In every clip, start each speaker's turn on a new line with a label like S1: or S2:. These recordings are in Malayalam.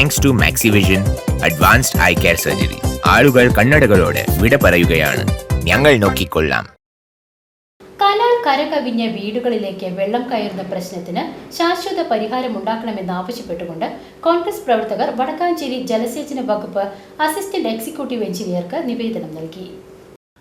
S1: Thanks to Maxivision advanced eye care surgery ആളുകൾ കണ്ണടകളോട് വിട പറയുകയാണ്. ഞങ്ങൾ നോക്കിക്കൊള്ളാം.
S2: കനാൽ കരകവിഞ്ഞ വീടുകളിലേക്ക് വെള്ളം കയറുന്ന പ്രശ്നത്തിന് ശാശ്വത പരിഹാരമുണ്ടാക്കണമെന്ന് ആവശ്യപ്പെട്ടുകൊണ്ട് കോൺഗ്രസ് പ്രവർത്തകർ വടക്കാഞ്ചേരി ജലസേചന വകുപ്പ് അസിസ്റ്റന്റ് എക്സിക്യൂട്ടീവ് എഞ്ചിനീയർക്ക് നിവേദനം നൽകി.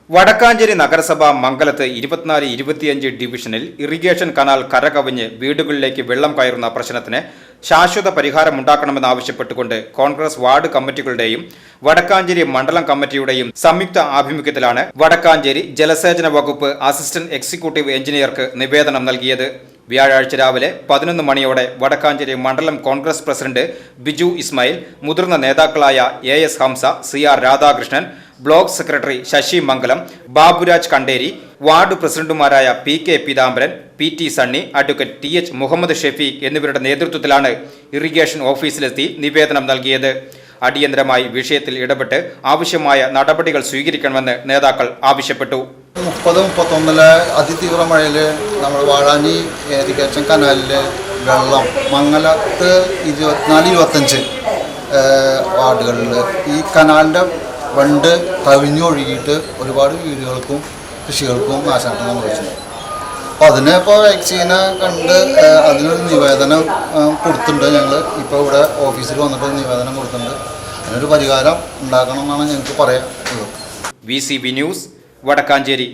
S3: വടക്കാഞ്ചേരി നഗരസഭ മംഗലത്ത് ഇരുപത്തിനാല് ഇരുപത്തിയഞ്ച് ഡിവിഷനിൽ ഇറിഗേഷൻ കനാൽ കരകവിഞ്ഞ് വീടുകളിലേക്ക് വെള്ളം കയറുന്ന പ്രശ്നത്തിന് ശാശ്വത പരിഹാരമുണ്ടാക്കണമെന്നാവശ്യപ്പെട്ടുകൊണ്ട് കോൺഗ്രസ് വാർഡ് കമ്മിറ്റികളുടെയും വടക്കാഞ്ചേരി മണ്ഡലം കമ്മിറ്റിയുടെയും സംയുക്ത ആഭിമുഖ്യത്തിലാണ് വടക്കാഞ്ചേരി ജലസേചന വകുപ്പ് അസിസ്റ്റന്റ് എക്സിക്യൂട്ടീവ് എഞ്ചിനീയർക്ക് നിവേദനം നൽകിയത്. വ്യാഴാഴ്ച രാവിലെ പതിനൊന്ന് മണിയോടെ വടക്കാഞ്ചേരി മണ്ഡലം കോൺഗ്രസ് പ്രസിഡന്റ് ബിജു ഇസ്മായിൽ മുതിർന്ന നേതാക്കളായ A S Hamsa C R Radhakrishnan block secretary Sasi Mangalam Baburaj Kanderi ward പ്രസിഡന്റുമാരായ P K Peethambaran P T Sunny advocate T H Muhammad Shefeeq എന്നിവരുടെ നേതൃത്വത്തിലാണ് ഇറിഗേഷൻ ഓഫീസിലെത്തി നിവേദനം നൽകിയത്. അടിയന്തരമായി വിഷയത്തിൽ ഇടപെട്ട് ആവശ്യമായ നടപടികൾ സ്വീകരിക്കണമെന്ന് നേതാക്കൾ ആവശ്യപ്പെട്ടു.
S4: മുപ്പത് മുപ്പത്തൊന്നിലെ അതിതീവ്ര മഴയിൽ നമ്മൾ വാഴാനി ഇറിഗേഷൻ കനാലിലെ വെള്ളം മംഗലത്ത് ഇരുപത്തിനാല് ഇരുപത്തഞ്ച് വാർഡുകളിൽ ഈ കനാലിന്റെ വണ്ട് കവിഞ്ഞൊഴുകിയിട്ട് ഒരുപാട് വീടുകൾക്കും കൃഷികൾക്കും നാശനഷ്ടം സംഭവിച്ചിട്ടുണ്ട് അപ്പോൾ അതിനെ ഇപ്പോൾ വാക്സിനെ കണ്ട് അതിനൊരു നിവേദനം കൊടുത്തിട്ടുണ്ട് ഞങ്ങൾ ഇപ്പോൾ ഇവിടെ ഓഫീസിൽ വന്നിട്ട് നിവേദനം കൊടുത്തിട്ടുണ്ട്. അതിനൊരു പരിഹാരം ഉണ്ടാക്കണം എന്നാണ് ഞങ്ങൾക്ക് ഉള്ളത്
S3: V C B news Vadakkanchery.